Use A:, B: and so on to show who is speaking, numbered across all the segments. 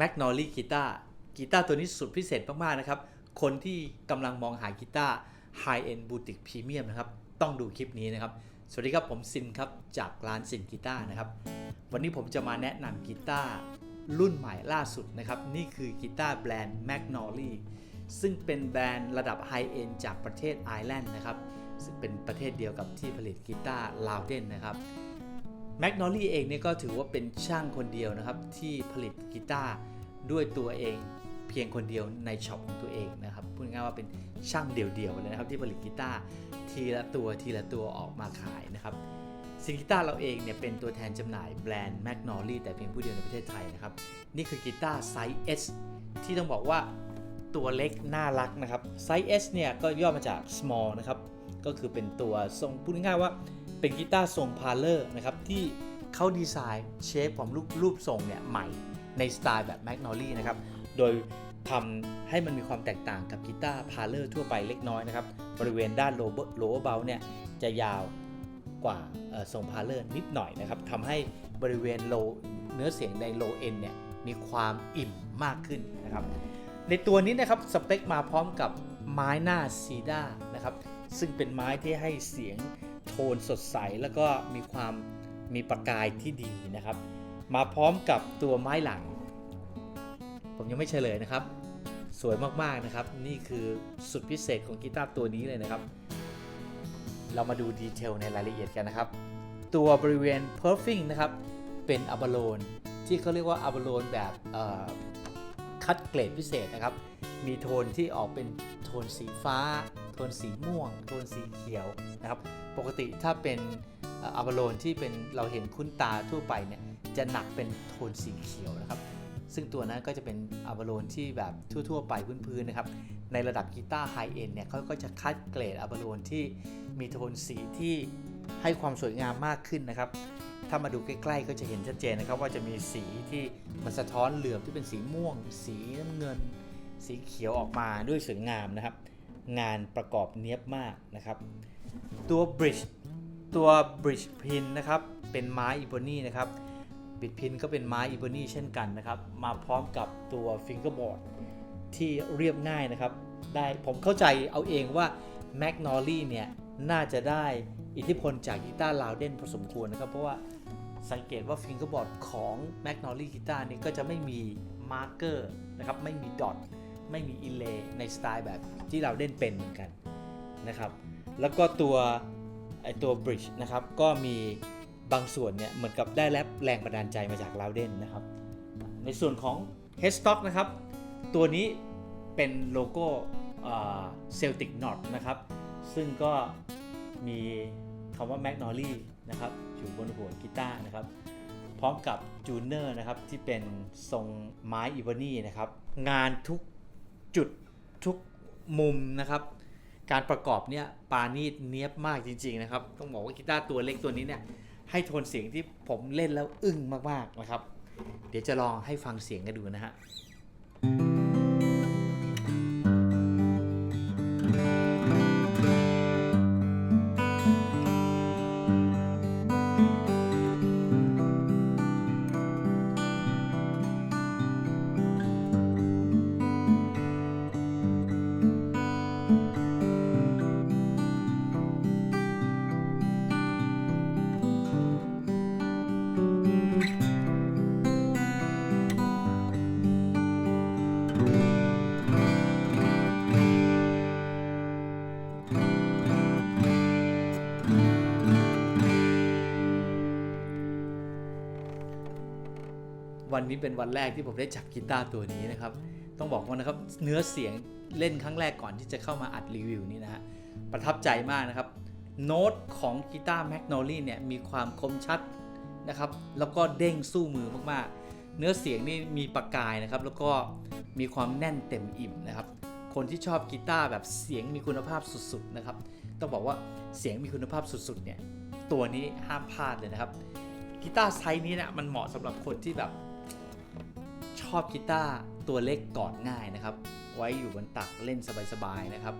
A: m a g n o l i กีตาร์กีตาร์ตัวนี้สุดพิเศษมาก ๆ นะครับ คนที่กำลังมองหากีตาร์ High End Boutique Premium นะครับ ต้องดูคลิปนี้นะครับ สวัสดีครับผมซินครับ จากร้านซินกีตาร์นะครับ วันนี้ผมจะมาแนะนำกีตาร์รุ่นใหม่ล่าสุดนะครับ นี่คือกีตาร์แบรนด์ m a g n o l i ซึ่งเป็นแบรนด์ระดับไฮเอ็นจากประเทศไอร์แลนด์นะครับ ซึ่งเป็นประเทศเดียวกับที่ผลิตกีตาร์ลาวเดนนะครับ แมกนอลี่เองเนี่ยก็ถือว่าเป็นช่างคนเดียวนะครับ ที่ผลิตกีตาร์ด้วยตัวเองเพียงคนเดียวในช็อปของตัวเองนะครับพูดง่ายๆว่าเป็นช่างเดี่ยวๆเลยนะครับที่ผลิตกีตาร์ทีละตัวทีละตัวออกมาขายนะครับซิงกีตาร์เราเองเนี่ยเป็นตัวแทนจำหน่ายแบรนด์แมกนอลี่แต่เพียงผู้เดียวในประเทศไทยนะครับ นี่คือกีตาร์ไซส์ S ที่ต้องบอกว่าตัวเล็กน่ารักนะครับไซส์ S เนี่ยก็ย่อมาจาก small นะครับก็คือเป็นตัวทรงพูดง่ายๆว่า เป็นกีตาร์ทรงพาเลอร์นะครับที่เขาดีไซน์เชฟของรูปรูปทรงเนี่ยใหม่ในสไตล์แบบแมกนอลี่นะครับโดยทำให้มันมีความแตกต่างกับกีตาร์พาเลอร์ทั่วไปเล็กน้อยนะครับบริเวณด้านโลโลเบลเนี่ยจะยาวกว่าทรงพาเลอร์นิดหน่อยนะครับทำให้บริเวณโลเนื้อเสียงในโลเอ็นเนี่ยมีความอิ่มมากขึ้นนะครับในตัวนี้นะครับสเปคมาพร้อมกับไม้หน้าซีดานะครับซึ่งเป็นไม้ที่ให้เสียง นสดใสแล้วก็มีความมีประกายที่ดีนะครับ มาพร้อมกับตัวไม้หลัง ผมยังไม่เฉลยนะครับ สวยมากๆนะครับ นี่คือสุดพิเศษของกีตาร์ตัวนี้เลยนะครับเรามาดูดีเทลในรายละเอียดกันนะครับ ตัวบริเวณ perfing นะครับ เป็นอะบาโลนที่เขาเรียกว่าอะบาโลนแบบคัดเกรดพิเศษนะครับ มีโทนที่ออกเป็นโทนสีฟ้า นสีม่วง โทนสีเขียวนะครับ ปกติถ้าเป็นอะบาโลนที่เป็นเราเห็นคุ้นตาทั่วไปเนี่ยจะหนักเป็นโทนสีเขียวนะครับ ซึ่งตัวนั้นก็จะเป็นอะบาโลนที่แบบทั่วๆ ไปพื้นๆนะครับ ในระดับกีตาร์ไฮเอ็นเนี่ยเขาก็จะคัดเกรดอะบาโลนที่มีโทนสีที่ให้ความสวยงามมากขึ้นนะครับ ถ้ามาดูใกล้ๆก็จะเห็นชัดเจนนะครับ ว่าจะมีสีที่มันสะท้อนเหลือบที่เป็นสีม่วง สีน้ำเงิน สีเขียวออกมาด้วยสวยงามนะครับ งานประกอบเนี้ยบมากนะครับ ตัวบริดจ์ตัวบริดจ์พินนะครับเป็นไม้อีโบนีนะครับบิดพินก็เป็นไม้อีโบนีเช่นกันนะครับ มาพร้อมกับตัวฟิงเกอร์บอร์ดที่เรียบง่ายนะครับ ได้ผมเข้าใจเอาเองว่าแมกนอลี่เนี่ย น่าจะได้อิทธิพลจากกีตาร์ลาวเดนพอสมควรนะครับ เพราะว่าสังเกตว่าฟิงเกอร์บอร์ดของแมกนอลี่กีตาร์นี่ก็จะไม่มีมาร์กเกอร์นะครับ ไม่มีดอท ไม่มีอินเลในสไตล์แบบที่เราเล่นเป็นเหมือนกันนะครับแล้วก็ตัวไอตัวบริดจ์นะครับก็มีบางส่วนเนี่ยเหมือนกับได้รับแรงบันดาลใจมาจากลาวเดนนะครับในส่วนของ headstock นะครับตัวนี้เป็นโลโก้เซลติกนอตนะครับซึ่งก็มีคำว่า Magnolia นะครับอยู่บนหัวกีตาร์นะครับพร้อมกับจูเนอร์นะครับที่เป็นทรงไม้อีวานี่นะครับงานทุก จุดทุกมุมนะครับ การประกอบเนี่ยปานีเนียบมากจริงๆนะครับ ต้องบอกว่ากีตาร์ตัวเล็กตัวนี้เนี่ยให้โทนเสียงที่ผมเล่นแล้วอึ้งมากๆนะครับ เดี๋ยวจะลองให้ฟังเสียงกันดูนะฮะ วันนี้เป็นวันแรกที่ผมได้จับกีตาร์ตัวนี้นะครับ ต้องบอกว่านะครับเนื้อเสียงเล่นครั้งแรกก่อนที่จะเข้ามาอัดรีวิวนี่นะฮะประทับใจมากนะครับ โน้ตของกีตาร์แมกโนลีเนี่ยมีความคมชัดนะครับแล้วก็เด้งสู้มือมากๆ เนื้อเสียงนี่มีประกายนะครับ แล้วก็มีความแน่นเต็มอิ่มนะครับ คนที่ชอบกีตาร์แบบเสียงมีคุณภาพสุดๆนะครับ ต้องบอกว่าเสียงมีคุณภาพสุดๆเนี่ยตัวนี้ห้ามพลาดเลยนะครับ กีตาร์ไซส์นี้เนี่ยมันเหมาะสำหรับคนที่แบบ ชอบกีตาร์ตัวเล็กกอดง่ายนะครับ ไว้อยู่บนตักเล่นสบายๆนะครับ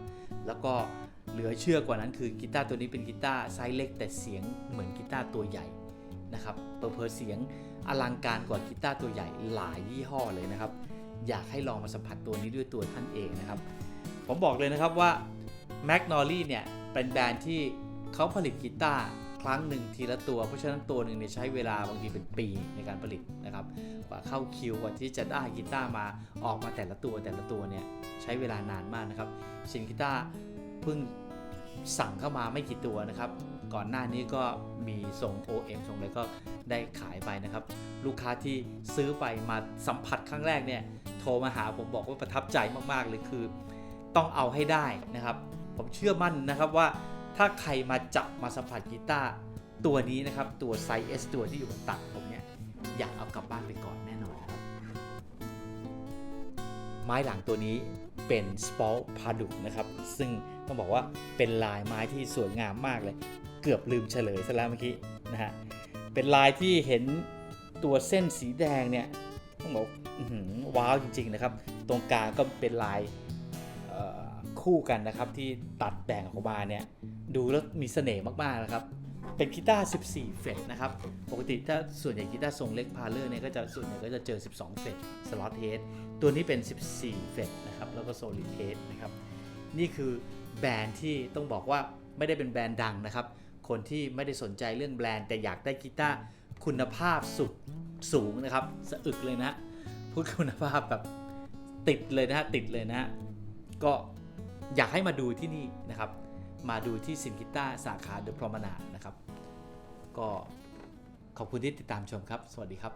A: แล้วก็เหลือเชื่อกว่านั้นคือกีตาร์ตัวนี้เป็นกีตาร์ไซส์เล็ก แต่เสียงเหมือนกีตาร์ตัวใหญ่นะครับเพอเพอเสียงอลังการกว่ากีตาร์ตัวใหญ่หลายยี่ห้อเลยนะครับ อยากให้ลองมาสัมผัสตัวนี้ด้วยตัวท่านเองนะครับ ผมบอกเลยนะครับว่า m a g n o l y เนี่ยเป็นแบรนด์ที่เขาผลิตกีตาร์ ครั้งหนึ่งทีละตัว เพราะฉะนั้นตัวหนึ่งเนี่ยใช้เวลาบางทีเป็นปีในการผลิตนะครับกว่าเข้าคิวกว่าที่จะได้กีตาร์มาออกมาแต่ละตัวแต่ละตัวเนี่ยใช้เวลานานมากนะครับชินกีตาร์เพิ่งสั่งเข้ามาไม่กี่ตัวนะครับก่อนหน้านี้ก็มีส่ง OM ส่งอะไรก็ได้ขายไปนะครับ ลูกค้าที่ซื้อไปมาสัมผัสครั้งแรกเนี่ยโทรมาหาผมบอกว่าประทับใจมากๆเลยคือ ต้องเอาให้ได้นะครับ ผมเชื่อมั่นนะครับว่า ถ้าใครมาจับมาสัมผัสกีตาร์ตัวนี้นะครับ ตัวไซส์ S ตัวที่อยู่บนตักผมเนี่ย อยากเอากลับบ้านไปก่อนแน่นอนนะครับ ไม้หลังตัวนี้เป็นสปอลพาดุนะครับ ซึ่งต้องบอกว่าเป็นลายไม้ที่สวยงามมากเลย เกือบลืมเฉลยซะแล้วเมื่อกี้นะฮะ เป็นลายที่เห็นตัวเส้นสีแดงเนี่ยต้องบอกว้าวจริงๆนะครับ ตรงกลางก็เป็นลาย คู่กันนะครับที่ตัดแบ่งออกมาเนี่ยดูแล้วมีเสน่ห์มากๆนะครับ เป็นกีตาร์ 14 เฟรตนะครับ ปกติถ้าส่วนใหญ่กีตาร์ทรงเล็กพาเลอร์เนี่ยก็จะส่วนใหญ่ก็จะเจอ 12 เฟรตสล็อตเฮดตัวนี้เป็น 14 เฟรตนะครับแล้วก็โซลิดเฮดนะครับนี่คือแบรนด์ที่ต้องบอกว่าไม่ได้เป็นแบรนด์ดังนะครับ คนที่ไม่ได้สนใจเรื่องแบรนด์แต่อยากได้กีตาร์คุณภาพสุดสูงนะครับสะอึกเลยนะพูดคุณภาพแบบติดเลยนะฮะติดเลยนะฮะก็ อยากให้มาดูที่นี่นะครับ มาดูที่สินกิต้าสาขาเดอะพรอมนานะครับ ก็ขอบคุณที่ติดตามชมครับ สวัสดีครับ